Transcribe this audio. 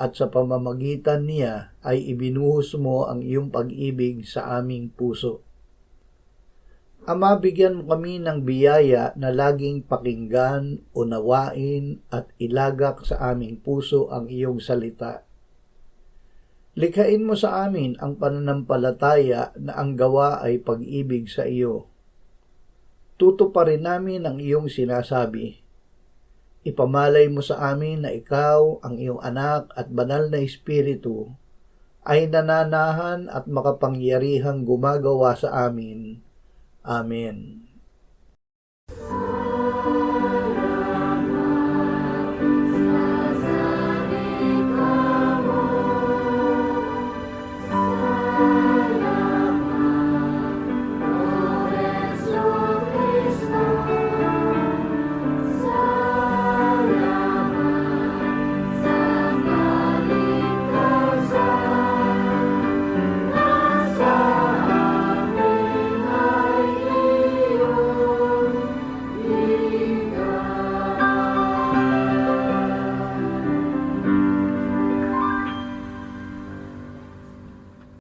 at sa pamamagitan niya ay ibinuhos mo ang iyong pag-ibig sa aming puso. Ama, bigyan mo kami ng biyaya na laging pakinggan, unawain at ilagak sa aming puso ang iyong salita. Likhain mo sa amin ang pananampalataya na ang gawa ay pag-ibig sa iyo. Tutuparin namin ang iyong sinasabi. Ipamalay mo sa amin na ikaw, ang iyong anak at banal na espiritu, ay nananahan at makapangyarihang gumagawa sa amin. Amen.